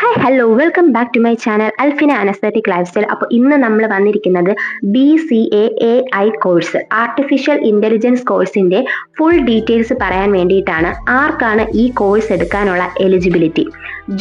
Hi hello welcome back to my channel Alfina aesthetic life style അപ്പോൾ ഇന്ന് നമ്മൾ വന്നിരിക്കുന്നത് B C A A I course artificial intelligence കോഴ്സിന്റെ full details പറയാൻ വേണ്ടിയിട്ടാണ്. ആർക്കാണ് ഈ കോഴ്സ് എടുക്കാനുള്ള എലിജിബിലിറ്റി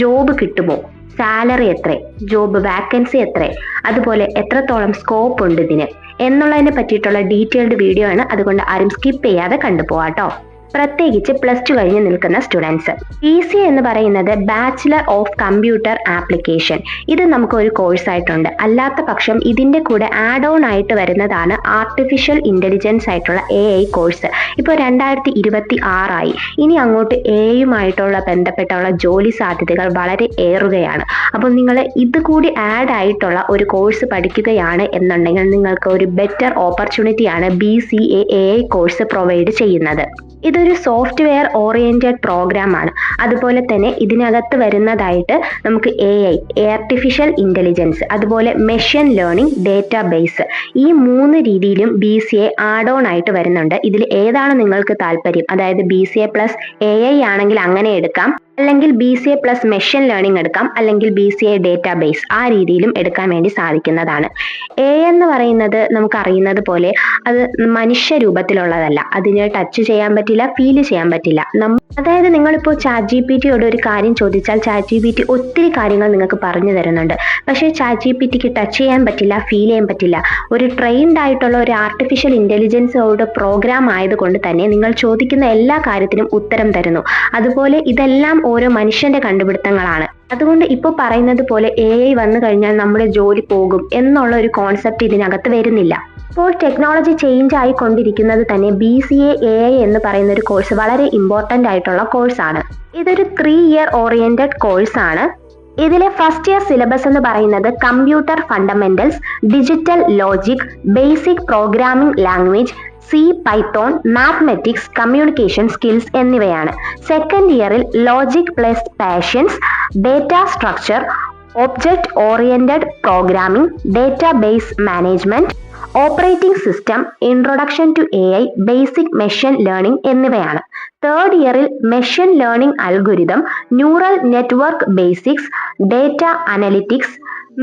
ജോബ് കിട്ടുമോ? സാലറി എത്ര? ജോബ് വാക്കൻസി എത്ര? അതുപോലെ എത്രത്തോളം സ്കോപ്പ് ഉണ്ട് ഇതിന്? എന്നുള്ളതിനെ പറ്റിയിട്ടുള്ള ഡീറ്റെയിൽഡ് വീഡിയോ ആണ്. അതുകൊണ്ട് ആരും സ്കിപ്പ് ചെയ്യാതെ കണ്ടുപോകാട്ടോ പ്രത്യേകിച്ച് പ്ലസ് ടു കഴിഞ്ഞ് നിൽക്കുന്ന സ്റ്റുഡൻസ്. പി സി എന്ന് പറയുന്നത് ബാച്ചിലർ ഓഫ് കമ്പ്യൂട്ടർ ആപ്ലിക്കേഷൻ ഇത് നമുക്ക് ഒരു കോഴ്സ് ആയിട്ടുണ്ട്. അല്ലാത്ത പക്ഷം ഇതിന്റെ കൂടെ ആഡ് ഓൺ ആയിട്ട് വരുന്നതാണ് ആർട്ടിഫിഷ്യൽ ഇന്റലിജൻസ് ആയിട്ടുള്ള എ ഐ കോഴ്സ് ഇപ്പോൾ രണ്ടായിരത്തി ഇരുപത്തി ആറായി ഇനി അങ്ങോട്ട് എ ഐയുമായിട്ടുള്ള ബന്ധപ്പെട്ടുള്ള ജോലി സാധ്യതകൾ വളരെ ഏറുകയാണ്. അപ്പോൾ നിങ്ങൾ ഇത് കൂടി ആഡ് ആയിട്ടുള്ള ഒരു കോഴ്സ് പഠിക്കുകയാണ് എന്നുണ്ടെങ്കിൽ നിങ്ങൾക്ക് ഒരു better ഓപ്പർച്യൂണിറ്റിയാണ് B C A A course provide ചെയ്യുന്നത്. ഇതൊരു സോഫ്റ്റ്വെയർ ഓറിയന്റഡ് പ്രോഗ്രാം ആണ്. അതുപോലെ തന്നെ ഇതിനകത്ത് വരുന്നതായിട്ട് നമുക്ക് എ ഐ ആർട്ടിഫിഷ്യൽ ഇന്റലിജൻസ് അതുപോലെ മെഷീൻ ലേണിംഗ് ഡേറ്റാബേസ് ഈ മൂന്ന് രീതിയിലും B C A add on ആയിട്ട് വരുന്നുണ്ട്. ഇതിൽ ഏതാണ് നിങ്ങൾക്ക് താല്പര്യം? അതായത് B C A plus A I ആണെങ്കിൽ അങ്ങനെ എടുക്കാം. അല്ലെങ്കിൽ B C A plus machine learning എടുക്കാം അല്ലെങ്കിൽ ബി സി എ ഡേറ്റാബേസ് ആ രീതിയിലും എടുക്കാൻ വേണ്ടി സാധിക്കുന്നതാണ്. എ എന്ന് പറയുന്നത് നമുക്ക് അറിയുന്നത് പോലെ അത് മനുഷ്യ രൂപത്തിലുള്ളതല്ല. അതിന് ടച്ച് ചെയ്യാൻ പറ്റില്ല ഫീൽ ചെയ്യാൻ പറ്റില്ല. അതായത് നിങ്ങളിപ്പോൾ ചാറ്റ് ജി പി ടിയോട് ഒരു കാര്യം ചോദിച്ചാൽ ചാറ്റ് ജി പി ടി ഒത്തിരി കാര്യങ്ങൾ നിങ്ങൾക്ക് പറഞ്ഞു തരുന്നുണ്ട്. പക്ഷേ ചാറ്റ് ജി പി ടിക്ക് ടച്ച് ചെയ്യാൻ പറ്റില്ല ഫീൽ ചെയ്യാൻ പറ്റില്ല. ഒരു ട്രെയിൻഡ് ആയിട്ടുള്ള ഒരു ആർട്ടിഫിഷ്യൽ ഇന്റലിജൻസോട് പ്രോഗ്രാം ആയതുകൊണ്ട് തന്നെ നിങ്ങൾ ചോദിക്കുന്ന എല്ലാ കാര്യത്തിനും ഉത്തരം തരുന്നു. അതുപോലെ ഇതെല്ലാം ഓരോ മനുഷ്യന്റെ കണ്ടുപിടുത്തങ്ങളാണ്. അതുകൊണ്ട് ഇപ്പോൾ പറയുന്നത് പോലെ എ ഐ വന്നു കഴിഞ്ഞാൽ നമ്മുടെ ജോലി പോകും എന്നുള്ള ഒരു കോൺസെപ്റ്റ് ഇതിനകത്ത് വരുന്നില്ല. ഇപ്പോൾ ടെക്നോളജി ചേഞ്ച് ആയിക്കൊണ്ടിരിക്കുന്നത് തന്നെ B C A A I എന്ന് പറയുന്ന ഒരു കോഴ്സ് വളരെ ഇമ്പോർട്ടന്റ് ആയിട്ടുള്ള കോഴ്സാണ് ഇതൊരു ത്രീ ഇയർ ഓറിയന്റഡ് കോഴ്സ് ആണ്. ഇതിലെ ഫസ്റ്റ് ഇയർ സിലബസ് എന്ന് പറയുന്നത് computer fundamentals digital logic basic programming language C Python mathematics communication skills എന്നിവയാണ്. സെക്കൻഡ് ഇയറിൽ logic plus passions data structure object oriented programming database management operating system introduction to A I basic machine learning എന്നിവയാണ്. Third ഇയറിൽ machine learning algorithm neural network basics data analytics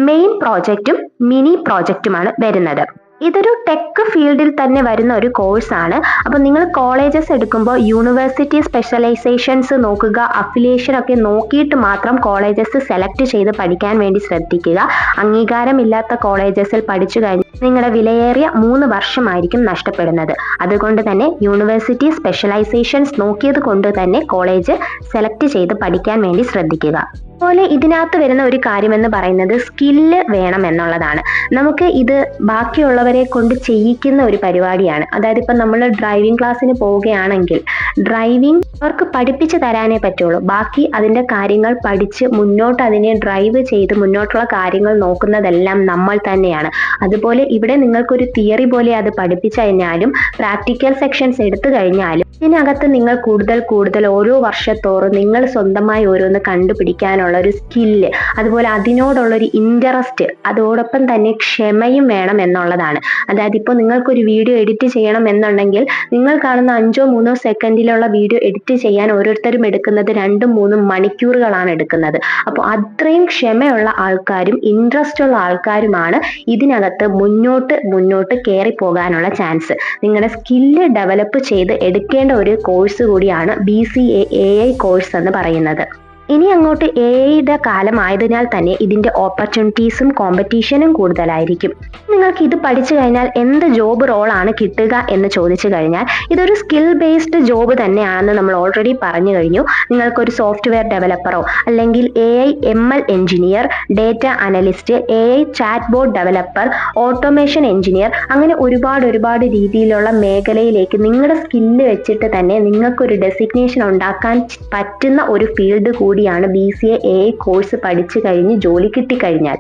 main പ്രോജക്റ്റും mini പ്രോജക്റ്റുമാണ് വരുന്നത്. ഇതൊരു tech ഫീൽഡിൽ തന്നെ വരുന്ന ഒരു കോഴ്സാണ് അപ്പോൾ നിങ്ങൾ കോളേജസ് എടുക്കുമ്പോൾ യൂണിവേഴ്സിറ്റി സ്പെഷ്യലൈസേഷൻസ് നോക്കുക അഫിലിയേഷൻ ഒക്കെ നോക്കിയിട്ട് മാത്രം കോളേജസ് സെലക്ട് ചെയ്ത് പഠിക്കാൻ വേണ്ടി ശ്രദ്ധിക്കുക. അംഗീകാരമില്ലാത്ത കോളേജസിൽ പഠിച്ചു കഴിഞ്ഞാൽ നിങ്ങളുടെ വിലയേറിയ മൂന്ന് വർഷമായിരിക്കും നഷ്ടപ്പെടുന്നത്. അതുകൊണ്ട് തന്നെ യൂണിവേഴ്സിറ്റി സ്പെഷ്യലൈസേഷൻസ് നോക്കിയത് കൊണ്ട് തന്നെ കോളേജ് സെലക്ട് ചെയ്ത് പഠിക്കാൻ വേണ്ടി ശ്രദ്ധിക്കുക. അതുപോലെ ഇതിനകത്ത് വരുന്ന ഒരു കാര്യം എന്ന് പറയുന്നത് സ്കില്ല് വേണം എന്നുള്ളതാണ്. നമുക്ക് ഇത് ബാക്കിയുള്ളവരെ കൊണ്ട് ചെയ്യിക്കുന്ന ഒരു പരിപാടിയാണ്. അതായത് ഇപ്പം നമ്മൾ ഡ്രൈവിംഗ് ക്ലാസ്സിന് പോവുകയാണെങ്കിൽ ഡ്രൈവിംഗ് അവർക്ക് പഠിപ്പിച്ച് തരാനേ പറ്റുള്ളൂ. ബാക്കി അതിന്റെ കാര്യങ്ങൾ പഠിച്ച് മുന്നോട്ട് അതിനെ ഡ്രൈവ് ചെയ്ത് മുന്നോട്ടുള്ള കാര്യങ്ങൾ നോക്കുന്നതെല്ലാം നമ്മൾ തന്നെയാണ്. അതുപോലെ ഇവിടെ നിങ്ങൾക്കൊരു തിയറി പോലെ അത് പഠിപ്പിച്ചു കഴിഞ്ഞാലും പ്രാക്ടിക്കൽ സെക്ഷൻസ് എടുത്തു കഴിഞ്ഞാലും ഇതിനകത്ത് നിങ്ങൾ കൂടുതൽ കൂടുതൽ ഓരോ വർഷത്തോറും നിങ്ങൾ സ്വന്തമായി ഓരോന്ന് കണ്ടുപിടിക്കാനുള്ള ഒരു സ്കില്ല് അതുപോലെ അതിനോടുള്ള ഒരു ഇൻട്രസ്റ്റ് അതോടൊപ്പം തന്നെ ക്ഷമയും വേണം എന്നുള്ളതാണ്. അതായത് ഇപ്പോൾ നിങ്ങൾക്കൊരു വീഡിയോ എഡിറ്റ് ചെയ്യണം എന്നുണ്ടെങ്കിൽ നിങ്ങൾ കാണുന്ന അഞ്ചോ മൂന്നോ സെക്കൻഡിലുള്ള വീഡിയോ എഡിറ്റ് ചെയ്യാൻ ഓരോരുത്തരും എടുക്കുന്നത് രണ്ടും മൂന്നും മണിക്കൂറുകളാണ് എടുക്കുന്നത്. അപ്പോൾ അത്രയും ക്ഷമയുള്ള ആൾക്കാരും ഇൻട്രസ്റ്റ് ഉള്ള ആൾക്കാരുമാണ് ഇതിനകത്ത് മുന്നോട്ട് മുന്നോട്ട് കയറി പോകാനുള്ള ചാൻസ് നിങ്ങളുടെ സ്കില്ല് ഡെവലപ്പ് ചെയ്ത് എടുക്കേണ്ട ഒരു കോഴ്സ് കൂടിയാണ് B C A I course എന്ന് പറയുന്നത്. ഇനി അങ്ങോട്ട് ഏത് കാലമായതിനാൽ തന്നെ ഇതിന്റെ ഓപ്പർച്യൂണിറ്റീസും കോമ്പറ്റീഷനും കൂടുതലായിരിക്കും. നിങ്ങൾക്ക് ഇത് പഠിച്ചു കഴിഞ്ഞാൽ എന്ത് ജോബ് റോളാണ് കിട്ടുക എന്ന് ചോദിച്ചു കഴിഞ്ഞാൽ ഇതൊരു സ്കിൽ ബേസ്ഡ് ജോബ് തന്നെയാണെന്ന് നമ്മൾ ഓൾറെഡി പറഞ്ഞു കഴിഞ്ഞു. നിങ്ങൾക്കൊരു സോഫ്റ്റ്വെയർ ഡെവലപ്പറോ അല്ലെങ്കിൽ A I M L engineer data analyst A I chat board developer automation engineer അങ്ങനെ ഒരുപാട് ഒരുപാട് രീതിയിലുള്ള മേഖലയിലേക്ക് നിങ്ങളുടെ സ്കില്ല് വെച്ചിട്ട് തന്നെ നിങ്ങൾക്കൊരു ഡെസിഗ്നേഷൻ ഉണ്ടാക്കാൻ പറ്റുന്ന ഒരു ഫീൽഡ് കൂടിയാണ് ബി സി എ കോഴ്സ് പഠിച്ചു കഴിഞ്ഞ് ജോലി കിട്ടിക്കഴിഞ്ഞാൽ.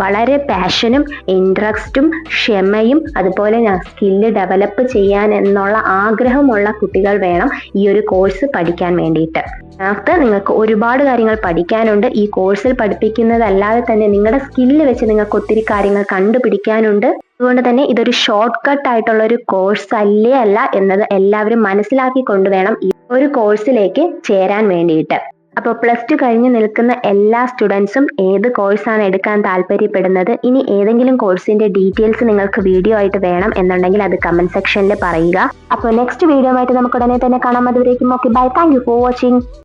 വളരെ പാഷനും ഇൻട്രസ്റ്റും ക്ഷമയും അതുപോലെ സ്കില്ല് ഡെവലപ്പ് ചെയ്യാൻ എന്നുള്ള ആഗ്രഹമുള്ള കുട്ടികൾ വേണം ഈ ഒരു കോഴ്സ് പഠിക്കാൻ വേണ്ടിയിട്ട്. അതിനകത്ത് നിങ്ങൾക്ക് ഒരുപാട് കാര്യങ്ങൾ പഠിക്കാനുണ്ട്. ഈ കോഴ്സിൽ പഠിപ്പിക്കുന്നതല്ലാതെ തന്നെ നിങ്ങളുടെ സ്കില്ല് വെച്ച് നിങ്ങൾക്ക് ഒത്തിരി കാര്യങ്ങൾ കണ്ടുപിടിക്കാനുണ്ട്. അതുകൊണ്ട് തന്നെ ഇതൊരു ഷോർട്ട് കട്ട് ആയിട്ടുള്ള ഒരു കോഴ്സ് അല്ലേ അല്ല എന്നത് എല്ലാവരും മനസ്സിലാക്കി കൊണ്ടുവേണം ഈ ഒരു കോഴ്സിലേക്ക് ചേരാൻ വേണ്ടിയിട്ട്. അപ്പോൾ പ്ലസ് ടു കഴിഞ്ഞ് നിൽക്കുന്ന എല്ലാ സ്റ്റുഡൻസും ഏത് കോഴ്സാണ് എടുക്കാൻ താല്പര്യപ്പെടുന്നത്? ഇനി ഏതെങ്കിലും കോഴ്സിന്റെ ഡീറ്റെയിൽസ് നിങ്ങൾക്ക് വീഡിയോ ആയിട്ട് വേണം എന്നുണ്ടെങ്കിൽ അത് കമന്റ് സെക്ഷനിൽ പറയുക. അപ്പോൾ നെക്സ്റ്റ് വീഡിയോ ആയിട്ട് നമുക്ക് ഉടനെ തന്നെ കാണാം. അതുവരേക്കും okay bye thank for watching